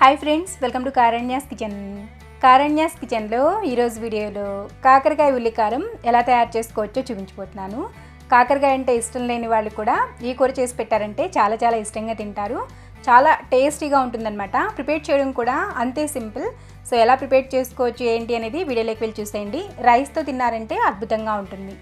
Hi friends welcome to Karanya's kitchen Karanya's కిచెన్లో ఈరోజు వీడియోలో కాకరకాయ ఉల్లికారం ఎలా తయారు చేసుకోవచ్చో చూపించిపోతున్నాను కాకరకాయ అంటే ఇష్టం లేని వాళ్ళు కూడా ఈ కూర చేసి పెట్టారంటే చాలా చాలా ఇష్టంగా తింటారు. చాలా టేస్టీగా ఉంటుందన్నమాట. ప్రిపేర్ చేయడం కూడా అంతే సింపుల్. సో ఎలా ప్రిపేర్ చేసుకోవచ్చు ఏంటి అనేది వీడియోలోకి వెళ్ళి చూసేయండి. రైస్తో తిన్నారంటే అద్భుతంగా ఉంటుంది.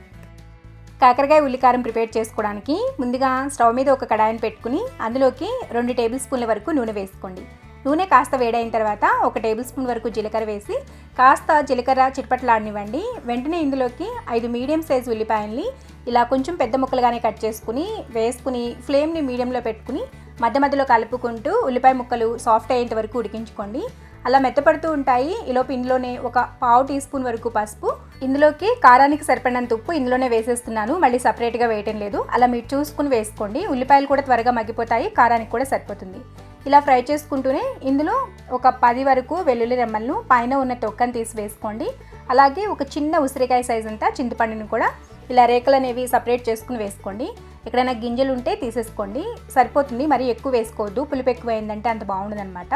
కాకరకాయ ఉల్లికారం ప్రిపేర్ చేసుకోవడానికి ముందుగా స్టవ్ మీద ఒక కడాయిని పెట్టుకుని అందులోకి రెండు టేబుల్ స్పూన్ల వరకు నూనె వేసుకోండి. నూనె కాస్త వేడైన తర్వాత ఒక టేబుల్ స్పూన్ వరకు జీలకర్ర వేసి కాస్త జీలకర్ర చిట్పట్లాడనివ్వండి. వెంటనే ఇందులోకి ఐదు మీడియం సైజ్ ఉల్లిపాయల్ని ఇలా కొంచెం పెద్ద ముక్కలుగానే కట్ చేసుకుని వేసుకుని ఫ్లేమ్ని మీడియంలో పెట్టుకుని మధ్య మధ్యలో కలుపుకుంటూ ఉల్లిపాయ ముక్కలు సాఫ్ట్ అయ్యేంత వరకు ఉడికించుకోండి. అలా మెత్తపడుతూ ఉంటాయి. ఈలోపు ఇందులోనే ఒక పావు టీ స్పూన్ వరకు పసుపు ఇందులోకి కారానికి సరిపడినంత ఉప్పు ఇందులోనే వేసేస్తున్నాను. మళ్ళీ సపరేట్గా వేయటం లేదు. అలా మీరు చూసుకుని వేసుకోండి. ఉల్లిపాయలు కూడా త్వరగా మగ్గిపోతాయి. కారానికి కూడా సరిపోతుంది. ఇలా ఫ్రై చేసుకుంటూనే ఇందులో ఒక పది వరకు వెల్లుల్లి రెమ్మలను పైన ఉన్న తొక్కను తీసి వేసుకోండి. అలాగే ఒక చిన్న ఉసిరికాయ సైజ్ అంతా చింతపండుని కూడా ఇలా రేకలు అనేవి సపరేట్ చేసుకుని వేసుకోండి. ఎక్కడైనా గింజలు ఉంటే తీసేసుకోండి. సరిపోతుంది. మరి ఎక్కువ వేసుకోవద్దు. పులుపు ఎక్కువ అయిందంటే అంత బాగుండదనమాట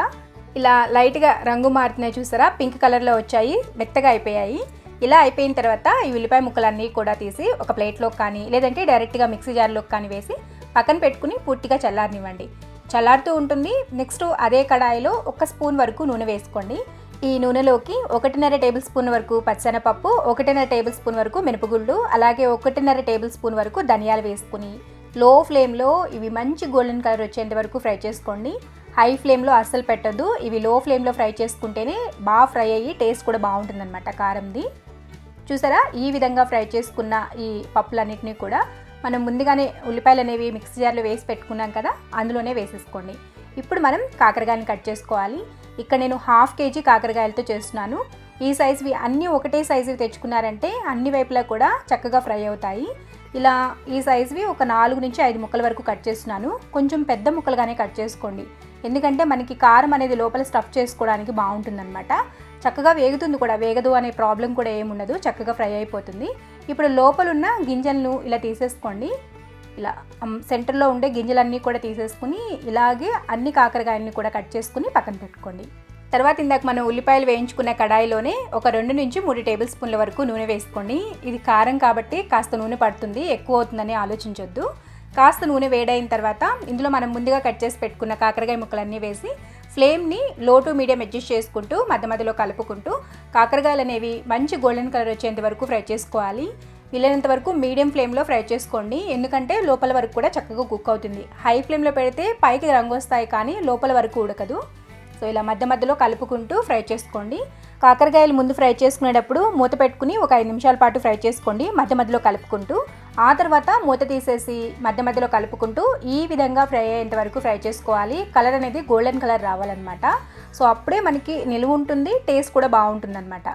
ఇలా లైట్గా రంగు మారుతున్నాయి చూసారా? పింక్ కలర్లో వచ్చాయి. మెత్తగా అయిపోయాయి. ఇలా అయిపోయిన తర్వాత ఈ ఉల్లిపాయ ముక్కలన్నీ కూడా తీసి ఒక ప్లేట్లోకి కానీ లేదంటే డైరెక్ట్గా మిక్సీ జార్లోకి కానీ వేసి పక్కన పెట్టుకుని పూర్తిగా చల్లారనివ్వండి. చల్లారుతూ ఉంటుంది. నెక్స్ట్ అదే కడాయిలో ఒక స్పూన్ వరకు నూనె వేసుకోండి. ఈ నూనెలోకి ఒకటిన్నర టేబుల్ స్పూన్ వరకు పచ్చనపప్పు ఒకటిన్నర టేబుల్ స్పూన్ వరకు మినపగుళ్ళు అలాగే ఒకటిన్నర టేబుల్ స్పూన్ వరకు ధనియాలు వేసుకుని లో ఫ్లేమ్లో ఇవి మంచి గోల్డెన్ కలర్ వచ్చేంత వరకు ఫ్రై చేసుకోండి. హై ఫ్లేమ్లో అస్సలు పెట్టద్దు. ఇవి లో ఫ్లేమ్లో ఫ్రై చేసుకుంటేనే బాగా ఫ్రై అయ్యి టేస్ట్ కూడా బాగుంటుందన్నమాట కారంది. చూసారా? ఈ విధంగా ఫ్రై చేసుకున్న ఈ పప్పులన్నిటినీ కూడా మనం ముందుగానే ఉల్లిపాయలు అనేవి మిక్సీ జార్లో వేసి పెట్టుకున్నాం కదా అందులోనే వేసేసుకోండి. ఇప్పుడు మనం కాకరకాయని కట్ చేసుకోవాలి. ఇక్కడ నేను హాఫ్ కేజీ కాకరకాయలతో చేస్తున్నాను. ఈ సైజువి అన్నీ ఒకటే సైజువి తెచ్చుకున్నారంటే అన్ని వైపులా కూడా చక్కగా ఫ్రై అవుతాయి. ఇలా ఈ సైజువి ఒక నాలుగు నుంచి ఐదు ముక్కల వరకు కట్ చేస్తున్నాను. కొంచెం పెద్ద ముక్కలుగానే కట్ చేసుకోండి. ఎందుకంటే మనకి కారం అనేది లోపల స్టఫ్ చేసుకోవడానికి బాగుంటుందన్నమాట. చక్కగా వేగుతుంది కూడా వేగదు అనే ప్రాబ్లం కూడా ఏముండదు చక్కగా ఫ్రై అయిపోతుంది. ఇప్పుడు లోపల ఉన్న గింజలను ఇలా తీసేసుకోండి. ఇలా సెంటర్లో ఉండే గింజలన్నీ కూడా తీసేసుకుని ఇలాగే అన్ని కాకరకాయలని కూడా కట్ చేసుకుని పక్కన పెట్టుకోండి. తర్వాత ఇందాక మనం ఉల్లిపాయలు వేయించుకున్న కడాయిలోనే ఒక రెండు నుంచి మూడు టేబుల్ స్పూన్ల వరకు నూనె వేసుకోండి. ఇది కారం కాబట్టి కాస్త నూనె పడుతుంది ఎక్కువ అవుతుందని ఆలోచించొద్దు. కాస్త నూనె వేడైన తర్వాత ఇందులో మనం ముందుగా కట్ చేసి పెట్టుకున్న కాకరకాయ ముక్కలన్నీ వేసి ఫ్లేమ్ని లో టు మీడియం అడ్జస్ట్ చేసుకుంటూ మధ్య మధ్యలో కలుపుకుంటూ కాకరకాయలు అనేవి మంచి గోల్డెన్ కలర్ వచ్చేంత వరకు ఫ్రై చేసుకోవాలి. వీలైనంత వరకు మీడియం ఫ్లేమ్లో ఫ్రై చేసుకోండి. ఎందుకంటే లోపల వరకు కూడా చక్కగా కుక్ అవుతుంది. హై ఫ్లేమ్లో పెడితే పైకి రంగు వస్తాయి కానీ లోపల వరకు ఉడకదు. సో ఇలా మధ్య మధ్యలో కలుపుకుంటూ ఫ్రై చేసుకోండి. కాకరకాయలు ముందు ఫ్రై చేసుకునేటప్పుడు మూత పెట్టుకుని ఒక ఐదు నిమిషాల పాటు ఫ్రై చేసుకోండి మధ్య మధ్యలో కలుపుకుంటూ. ఆ తర్వాత మూత తీసేసి మధ్య మధ్యలో కలుపుకుంటూ ఈ విధంగా ఫ్రై అయ్యేంత వరకు ఫ్రై చేసుకోవాలి. కలర్ అనేది గోల్డెన్ కలర్ రావాలన్నమాట. సో అప్పుడే మనకి నిలువ ఉంటుంది టేస్ట్ కూడా బాగుంటుందన్నమాట.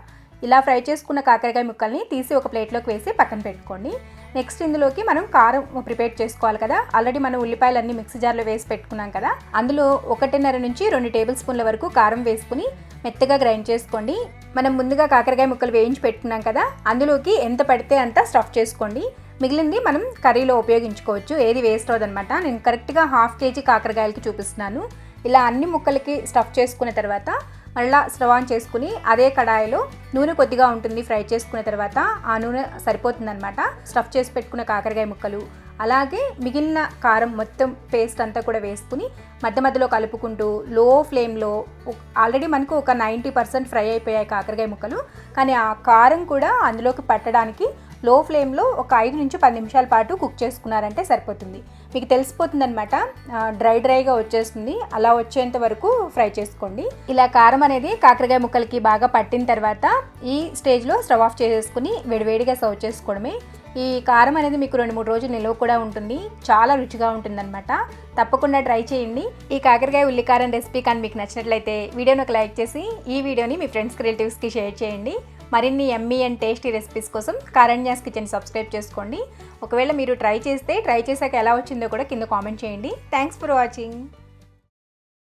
ఇలా ఫ్రై చేసుకున్న కాకరకాయ ముక్కల్ని తీసి ఒక ప్లేట్లోకి వేసి పక్కన పెట్టుకోండి. నెక్స్ట్ ఇందులోకి మనం కారం ప్రిపేర్ చేసుకోవాలి కదా. ఆల్రెడీ మనం ఉల్లిపాయలన్నీ మిక్సీ జార్లో వేసి పెట్టుకున్నాం కదా. అందులో ఒకటిన్నర నుంచి రెండు టేబుల్ స్పూన్ల వరకు కారం వేసుకుని మెత్తగా గ్రైండ్ చేసుకోండి. మనం ముందుగా కాకరకాయ ముక్కలు వేయించి పెట్టుకున్నాం కదా. అందులోకి ఎంత పడితే అంత స్టఫ్ చేసుకోండి. మిగిలింది మనం కర్రీలో ఉపయోగించుకోవచ్చు. ఏది వేస్ట్ అవ్వదనమాట నేను కరెక్ట్గా హాఫ్ కేజీ కాకరకాయలకి చూపిస్తున్నాను. ఇలా అన్ని ముక్కలకి స్టఫ్ చేసుకున్న తర్వాత మళ్ళీ స్టవ్ ఆన్ చేసుకుని అదే కడాయిలో నూనె కొద్దిగా ఉంటుంది ఫ్రై చేసుకున్న తర్వాత ఆ నూనె సరిపోతుందనమాట స్టఫ్ చేసి పెట్టుకున్న కాకరకాయ ముక్కలు అలాగే మిగిలిన కారం మొత్తం పేస్ట్ అంతా కూడా వేసుకుని మధ్య మధ్యలో కలుపుకుంటూ లో ఫ్లేమ్లో ఆల్రెడీ మనకు ఒక నైంటీ పర్సెంట్ ఫ్రై అయిపోయాయి కాకరకాయ ముక్కలు కానీ ఆ కారం కూడా అందులోకి పట్టడానికి లో ఫ్లేమ్లో ఒక ఐదు నుంచి పది నిమిషాల పాటు కుక్ చేసుకున్నారంటే సరిపోతుంది. మీకు తెలిసిపోతుంది అనమాట డ్రై డ్రైగా వచ్చేస్తుంది. అలా వచ్చేంత వరకు ఫ్రై చేసుకోండి. ఇలా కారం అనేది కాకరకాయ ముక్కలకి బాగా పట్టిన తర్వాత ఈ స్టేజ్లో స్టవ్ ఆఫ్ చేసేసుకుని వేడివేడిగా సర్వ్ చేసుకోవడమే. ఈ కారం అనేది మీకు రెండు మూడు రోజులు నిల్వ కూడా ఉంటుంది. చాలా రుచిగా ఉంటుందన్నమాట. తప్పకుండా ట్రై చేయండి. ఈ కాకరకాయ ఉల్లికారం రెసిపీ కానీ మీకు నచ్చినట్లయితే వీడియోని ఒక లైక్ చేసి ఈ వీడియోని మీ ఫ్రెండ్స్కి రిలేటివ్స్కి షేర్ చేయండి. మరిన్ని ఎమ్మీ అండ్ టేస్టీ రెసిపీస్ కోసం కారణ్యాస్ కిచెన్ సబ్స్క్రైబ్ చేసుకోండి. ఒకవేళ మీరు ట్రై చేస్తే ట్రై చేశాక ఎలా వచ్చిందో కూడా కింద కామెంట్ చేయండి. Thanks for watching